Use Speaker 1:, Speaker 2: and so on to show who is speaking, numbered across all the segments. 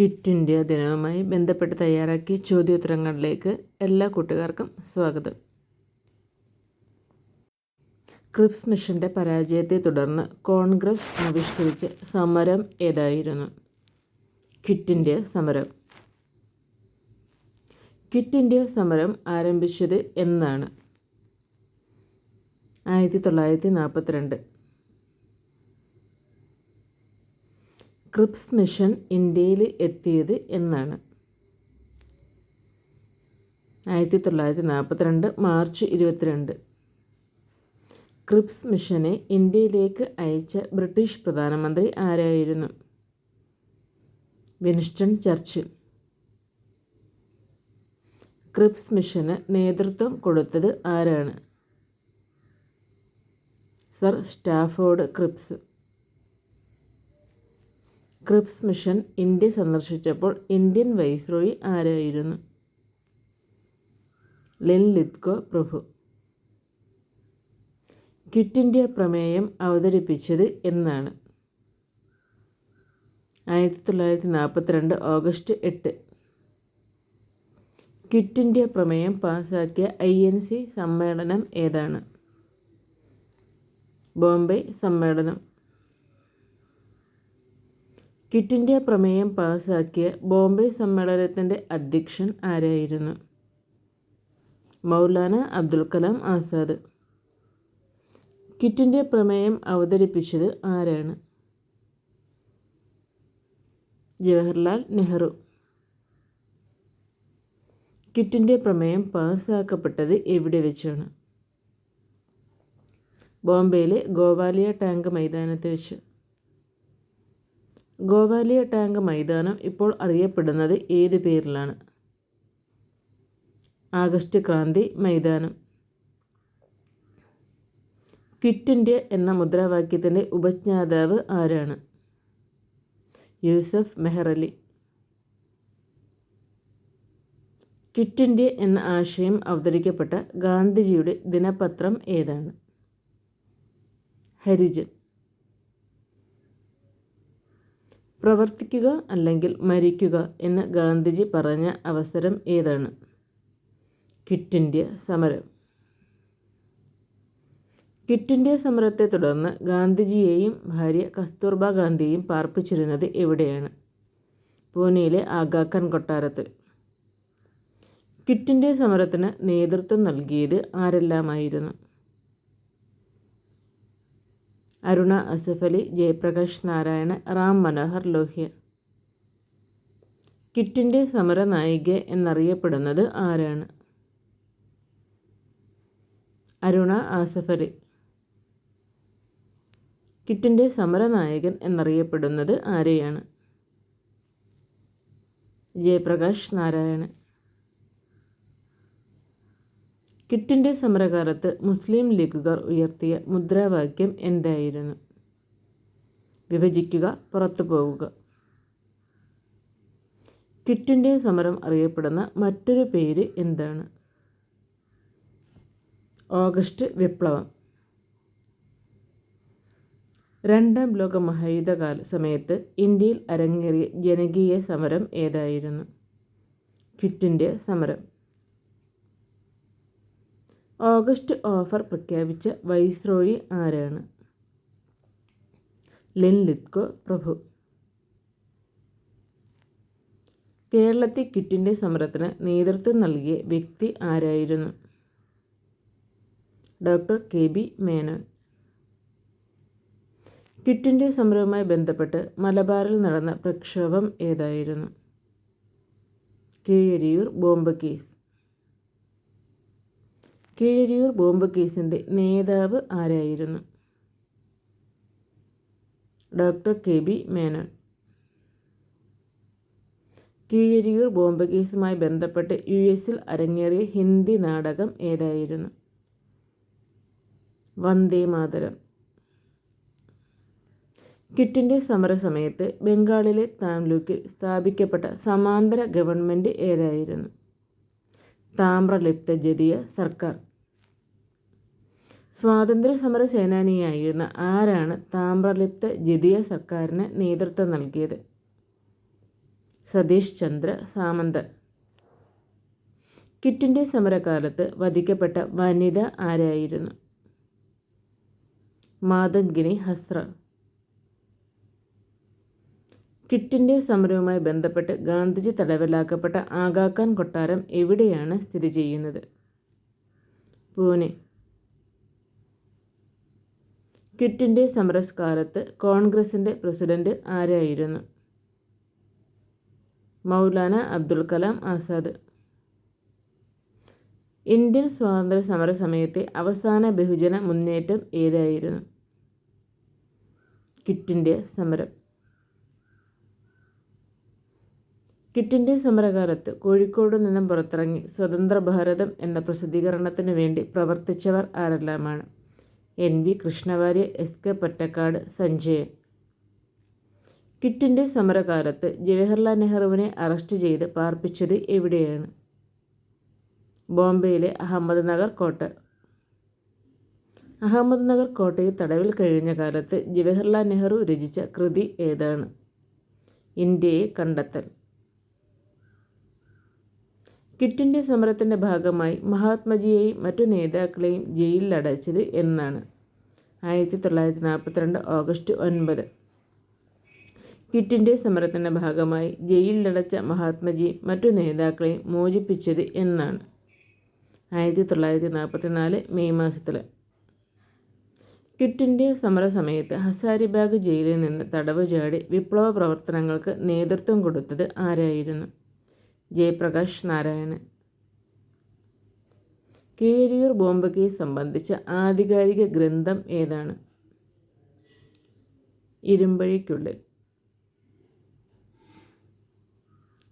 Speaker 1: Quit India ദിനവുമായി ബന്ധപ്പെട്ട് തയ്യാറാക്കിയ ചോദ്യോത്തരങ്ങളിലേക്ക് എല്ലാ കൂട്ടുകാർക്കും സ്വാഗതം. ക്രിപ്സ് മിഷന്റെ പരാജയത്തെ തുടർന്ന് കോൺഗ്രസ് ആവിഷ്കരിച്ച സമരം ഏതായിരുന്നു? ക്വിറ്റ് ഇന്ത്യ സമരം. ക്വിറ്റ് ഇന്ത്യ സമരം ആരംഭിച്ചത് എന്നാണ്. ആയിരത്തി തൊള്ളായിരത്തി നാൽപ്പത്തിരണ്ട്. ക്രിപ്സ് മിഷൻ ഇന്ത്യയിൽ എത്തിയത് എന്നാണ്. ആയിരത്തി തൊള്ളായിരത്തി നാൽപ്പത്തിരണ്ട് മാർച്ച് ഇരുപത്തിരണ്ട്. ക്രിപ്സ് മിഷനെ ഇന്ത്യയിലേക്ക് അയച്ച ബ്രിട്ടീഷ് പ്രധാനമന്ത്രി ആരായിരുന്നു? Winston Churchill. ക്രിപ്സ് മിഷന് നേതൃത്വം കൊടുത്തത് ആരാണ്? Sir Stafford Cripps. Cripps mission India സന്ദർശിച്ചപ്പോൾ Indian viceroy ആരായിരുന്നു? ലെൻ ലിത്കോ പ്രഭു. ക്വിറ്റ് ഇന്ത്യ പ്രമേയം അവതരിപ്പിച്ചത് എന്നാണ്. ആയിരത്തി തൊള്ളായിരത്തി നാൽപ്പത്തിരണ്ട് ഓഗസ്റ്റ് എട്ട്. ക്വിറ്റ് ഇന്ത്യ പ്രമേയം പാസാക്കിയ ഐ എൻ സി സമ്മേളനം ഏതാണ്? ബോംബെ സമ്മേളനം. ക്വിറ്റ് പ്രമേയം പാസാക്കിയ ബോംബെ സമ്മേളനത്തിന്റെ അധ്യക്ഷൻ ആരായിരുന്നു? മൗലാന അബ്ദുൽ കലാം ആസാദ്. ക്വിറ്റ് പ്രമേയം അവതരിപ്പിച്ചത് ആരാണ്? ജവഹർലാൽ നെഹ്റു. ക്വിറ്റ് പ്രമേയം പാസാക്കപ്പെട്ടത് എവിടെ വെച്ചാണ്? ബോംബെയിലെ ഗോവാലിയ ടാങ്ക് മൈതാനത്ത് വെച്ച്. ഗോവാലിയ ടാങ്ക് മൈതാനം ഇപ്പോൾ അറിയപ്പെടുന്നത് ഏത് പേരിലാണ്? ആഗസ്റ്റ് ക്രാന്തി മൈതാനം. ക്വിറ്റ് ഇന്ത്യ എന്ന മുദ്രാവാക്യത്തിന്റെ ഉപജ്ഞാതാവ് ആരാണ്? യൂസഫ് മെഹറലി ക്വിറ്റ് ഇന്ത്യ എന്ന ആശയം അവതരിക്കപ്പെട്ട ഗാന്ധിജിയുടെ ദിനപത്രം ഏതാണ്? ഹരിജൻ. പ്രവർത്തിക്കുക അല്ലെങ്കിൽ മരിക്കുക എന്ന് ഗാന്ധിജി പറഞ്ഞ അവസരം ഏതാണ്? കിറ്റ് ഇന്ത്യ സമരം. കിറ്റ് ഇന്ത്യ സമരത്തെ തുടർന്ന് ഗാന്ധിജിയെയും ഭാര്യ കസ്തൂർബ ഗാന്ധിയെയും പാർപ്പിച്ചിരുന്നത് എവിടെയാണ്? പൂനെയിലെ ആഗാഖാൻ കൊട്ടാരത്തിൽ. ക്വിറ്റ് ഇന്ത്യ സമരത്തിന് നേതൃത്വം നൽകിയത് ആരെല്ലാമായിരുന്നു? അരുണ അസഫലി ജയപ്രകാശ് നാരായണ റാം മനോഹർ ലോഹ്യ. കിറ്റിന്റെ സമരനായിക എന്നറിയപ്പെടുന്നത് ആരാണ്? അരുണ ആസഫലി കിറ്റിന്റെ സമരനായകൻ എന്നറിയപ്പെടുന്നത് ആരെയാണ്? ജയപ്രകാശ് നാരായണൻ. കിറ്റിന്റെ സമരകാലത്ത് മുസ്ലിം ലീഗുകാർ ഉയർത്തിയ മുദ്രാവാക്യം എന്തായിരുന്നു? വിഭജിക്കുക പുറത്തു പോവുക. കിറ്റിന്റെ സമരം അറിയപ്പെടുന്ന മറ്റൊരു പേര് എന്താണ്? ഓഗസ്റ്റ് വിപ്ലവം. രണ്ടാം ലോക മഹായുദ്ധകാല സമയത്ത് ഇന്ത്യയിൽ അരങ്ങേറിയ ജനകീയ സമരം ഏതായിരുന്നു? കിറ്റിന്റെ സമരം. ഓഗസ്റ്റ് ഓഫർ പ്രഖ്യാപിച്ച വൈസ്രോയി ആരാണ്? ലെൻ ലിത്കോ പ്രഭു. കേരളത്തെ കിറ്റിന്റെ സമരത്തിന് നേതൃത്വം നൽകിയ വ്യക്തി ആരായിരുന്നു? Doctor K B Menon. കിറ്റിന്റെ സമരവുമായി ബന്ധപ്പെട്ട് മലബാറിൽ നടന്ന പ്രക്ഷോഭം ഏതായിരുന്നു? Keezhariyur bomb case. Keezhariyur bomb കേസിന്റെ നേതാവ് ആരായിരുന്നു? Doctor K B Menon. Keezhariyur bomb കേസുമായി ബന്ധപ്പെട്ട് യു എസിൽ അരങ്ങേറിയ ഹിന്ദി നാടകം ഏതായിരുന്നു? വന്ദേ മാതരം. കിറ്റിന്റെ സമരസമയത്ത് ബംഗാളിലെ താംലൂക്കിൽ സ്ഥാപിക്കപ്പെട്ട സമാന്തര ഗവൺമെന്റ് ഏതായിരുന്നു? താമ്രലിപ്ത ജതിയ സർക്കാർ. സ്വാതന്ത്ര്യ സമര സേനാനിയായിരുന്ന ആരാണ് താമ്രലിപ്ത ജിതിയ സർക്കാരിന് നേതൃത്വം നൽകിയത്? സതീഷ് ചന്ദ്ര സാമന്ത്. കിറ്റിന്റെ സമരകാലത്ത് വധിക്കപ്പെട്ട വനിത ആരായിരുന്നു? മാതങ്കിനി ഹസ്ര. കിറ്റിന്റെ സമരവുമായി ബന്ധപ്പെട്ട് ഗാന്ധിജി തടവിലാക്കപ്പെട്ട ആഗാഖാൻ കൊട്ടാരം എവിടെയാണ് സ്ഥിതി ചെയ്യുന്നത്? പൂനെ. ക്വിറ്റ് സമരസ്കാലത്ത് കോൺഗ്രസിന്റെ പ്രസിഡന്റ് ആരായിരുന്നു? മൗലാന അബ്ദുൽ കലാം ആസാദ്. ഇന്ത്യൻ സ്വാതന്ത്ര്യ സമര സമയത്തെ അവസാന ബഹുജന മുന്നേറ്റം ഏതായിരുന്നു? കിറ്റിന്റെ സമരം. കിറ്റിന്റെ സമരകാലത്ത് കോഴിക്കോട് നിന്നും പുറത്തിറങ്ങി സ്വതന്ത്ര ഭാരതം എന്ന പ്രസിദ്ധീകരണത്തിന് വേണ്ടി പ്രവർത്തിച്ചവർ ആരെല്ലാമാണ്? N V Krishna Warrier S K Pottekkatt Sanjayan ക്വിറ്റിന്റെ സമരകാലത്ത് ജവഹർലാൽ നെഹ്റുവിനെ അറസ്റ്റ് ചെയ്ത് പാർപ്പിച്ചത് എവിടെയാണ്? ബോംബെയിലെ അഹമ്മദ് നഗർ കോട്ട. അഹമ്മദ് നഗർ കോട്ടയിൽ തടവിൽ കഴിഞ്ഞ കാലത്ത് ജവഹർലാൽ നെഹ്റു രചിച്ച കൃതി ഏതാണ്? ഇന്ത്യയെ കണ്ടെത്തൽ. ഇന്ത്യ സമരത്തിന്റെ ഭാഗമായി മഹാത്മജിയെയും മറ്റു നേതാക്കളെയും ജയിലിൽ അടച്ചത് എന്നാണ്. ആയിരത്തി തൊള്ളായിരത്തി നാൽപ്പത്തിരണ്ട് ഓഗസ്റ്റ് ഒൻപത്. കിറ്റിന്റെ സമരത്തിന്റെ ഭാഗമായി ജയിലിലടച്ച മഹാത്മജി മറ്റു നേതാക്കളെ മോചിപ്പിച്ചത് എന്നാണ്. ആയിരത്തി തൊള്ളായിരത്തി നാൽപ്പത്തി നാല് മെയ് മാസത്തിൽ കിറ്റിന്റെ സമരസമയത്ത് സമര സമയത്ത് ഹസാരിബാഗ് ജയിലിൽ നിന്ന് തടവ് ചാടി വിപ്ലവ പ്രവർത്തനങ്ങൾക്ക് നേതൃത്വം കൊടുത്തത് ആരായിരുന്നു? ജയപ്രകാശ് നാരായണൻ. കീഴരിയൂർ കേസ് സംബന്ധിച്ച ആധികാരിക ഗ്രന്ഥം ഏതാണ്? ഇരുമ്പഴിക്കുള്ളിൽ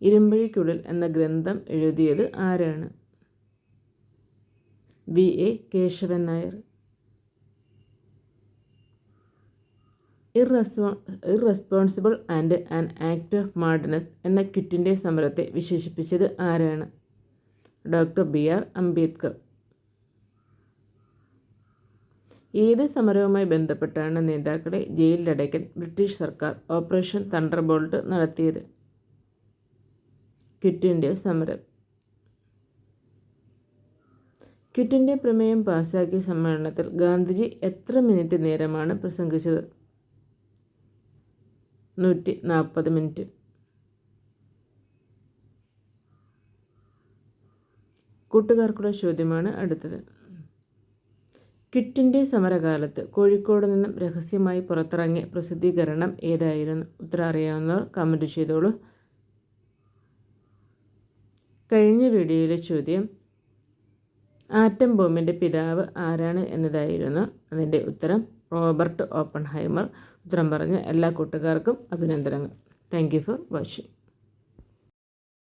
Speaker 1: ഇരുമ്പഴിക്കുള്ളിൽ എന്ന ഗ്രന്ഥം എഴുതിയത് ആരാണ്? V. A. Keshavan Nair. ഇറസ്പോ irresponsible and an act of madness എന്ന ക്വിറ്റിന്റെ സമരത്തെ വിശേഷിപ്പിച്ചത് ആരാണ്? Doctor B R Ambedkar. ഏത് സമരവുമായി ബന്ധപ്പെട്ടാണ് നേതാക്കളെ ജയിലിലടയ്ക്കാൻ ബ്രിട്ടീഷ് സർക്കാർ ഓപ്പറേഷൻ തണ്ടർബോൾട്ട് നടത്തിയത്? ക്വിറ്റ് സമരം. ക്വിറ്റ് പ്രമേയം പാസാക്കിയ സമ്മേളനത്തിൽ ഗാന്ധിജി എത്ര മിനിറ്റ് നേരമാണ് പ്രസംഗിച്ചത്? നൂറ്റി നാൽപ്പത് മിനിറ്റ്. കൂട്ടുകാർക്കുള്ള ചോദ്യമാണ് അടുത്തത്. കിറ്റിന്റെ സമരകാലത്ത് കോഴിക്കോട് നിന്നും രഹസ്യമായി പുറത്തിറങ്ങിയ പ്രസിദ്ധീകരണം ഏതായിരുന്നു? ഉത്തരം അറിയാവുന്നവർ കമന്റ് ചെയ്തോളൂ. കഴിഞ്ഞ വീഡിയോയിലെ ചോദ്യം ആറ്റം ബോംബിന്റെ പിതാവ് ആരാണ് എന്നതായിരുന്നു. അതിന്റെ ഉത്തരം റോബർട്ട് ഓപ്പൺ ഹൈമർ ഉത്തരം പറഞ്ഞ എല്ലാ കൂട്ടുകാർക്കും അഭിനന്ദനങ്ങൾ. Thank you for watching.